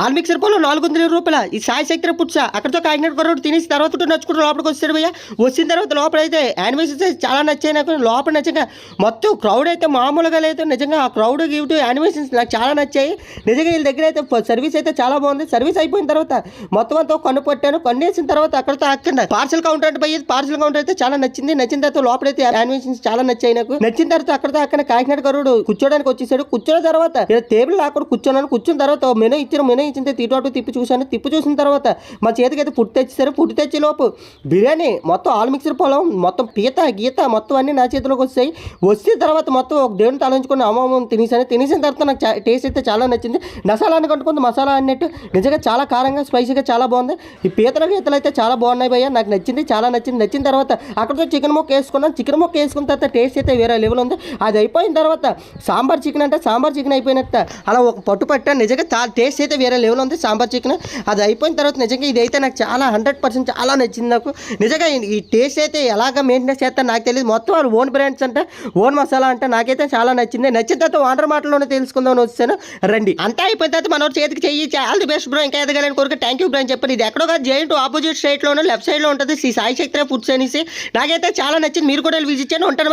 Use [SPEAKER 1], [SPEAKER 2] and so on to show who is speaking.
[SPEAKER 1] All mixer నాలుగు వందల రూపాయల. ఈ సాయి శక్తి పుట్స అక్కడితో కాకినాడ కొరడు తినేసి తర్వాత నచ్చుకుంటూ లోపలికి వచ్చాడు భయ్య. వచ్చిన తర్వాత లోపల అయితే యానిమేషన్స్ అయితే చాలా నచ్చాయి నాకు. లోపల నచ్చగా మొత్తం క్రౌడ్ అయితే మామూలుగా లేదు. నిజంగా ఆ క్రౌడ్ గిఫ్ట్ యానిమేషన్స్ నాకు చాలా నచ్చాయి. నిజంగా వీళ్ళ దగ్గర అయితే సర్వీస్ అయితే చాలా బాగుంది. సర్వీస్ అయిపోయిన తర్వాత మొత్తం అంతా కన్ను పట్టాను. కన్ను వేసిన తర్వాత అక్కడతో అక్కడ పార్సల్ కౌంటర్ అంటే భయ్య పార్సల్ కౌంటర్ అయితే చాలా నచ్చింది. నచ్చిన తర్వాత లోపలైతే యానిమేషన్స్ చాలా నచ్చాయి నాకు. నచ్చిన తర్వాత అక్కడతో అక్కడ కాకినాడ గరుడు కూర్చోడానికి వచ్చేసాడు. కూర్చున్న తర్వాత టేబుల్ లాక్కడ కూర్చున్నాను. కూర్చున్న తర్వాత మెనూ ఇచ్చిన మెనూ ఇచ్చిన తిట్టు అటు తిప్పి చూశాను. తిప్పి చూసిన తర్వాత మా చేతికైతే అయితే ఫుడ్ తెచ్చేసారు ఫుడ్ తెచ్చే లోపు బిర్యానీ మొత్తం ఆల్ మిక్సర్ పొలం మొత్తం పీత గీత మొత్తం అన్ని నా చేతిలోకి వస్తాయి. వచ్చిన తర్వాత మొత్తం ఒక దేవుని తలంచుకుని అమ్మమ్మ తినేసాను తినేసిన తర్వాత నాకు టేస్ట్ అయితే చాలా నచ్చింది. మసాలా అని కట్టుకుంది మసాలా అన్నట్టు. నిజంగా చాలా కారంగా స్పైసీగా చాలా బాగుంది. ఈ పీతల గీతలు అయితే చాలా బాగున్నాయి భయ్య. నాకు నచ్చింది చాలా నచ్చింది. నచ్చిన తర్వాత అక్కడితో చికెన్ ముక్క వేసుకున్నాను. చికెన్ ముక్క వేసుకున్న తర్వాత టేస్ట్ అయితే వేరే లెవెల్ ఉంది. అది అయిపోయిన తర్వాత సాంబార్ చికెన్ అంటే సాంబార్ చికెన్ అయిపోయినట్ట. అలా ఒక పట్టు పట్ట నిజంగా చాలా టేస్ట్ అయితే వేరే లెవెల్ ఉంది సాంబార్ చికెన్. అది అయిపోయిన తర్వాత నిజంగా ఇది అయితే నాకు చాలా హండ్రెడ్ పర్సెంట్ చాలా నచ్చింది నాకు. నిజంగా ఈ- ఈ టేస్ట్ అయితే ఎలాగ మెయింటెనెన్స్ చేస్తారో నాకు తెలియదు. మొత్తం వాళ్ళు ఓన్ బ్రాండ్స్ అంటే ఓన్ మసాలా అంటే నాకైతే చాలా నచ్చింది. నచ్చిన తర్వాత వాటర్ మాటలోనే తెలుసుకుందామని వచ్చాను. రండి. అంతా అయిపోయిన తర్వాత మనోడు చేతికి చెయ్యి ఆల్ ది బెస్ట్ బ్రో ఇంకా ఎదగాలని కోరిక థ్యాంక్ యూ బ్రో అని చెప్పాను ఇది ఎక్కడో కాదు జైంట్ ఆపోజిట్ స్ట్రైట్లోనూ లెఫ్ట్ సైడ్లో ఉంటుంది. శ్రీ సాయి శక్తి ఫుడ్స్ అనేసి. నాకైతే చాలా నచ్చింది. మీరు కూడా విజిట్ చేయండి. ఉంటాను.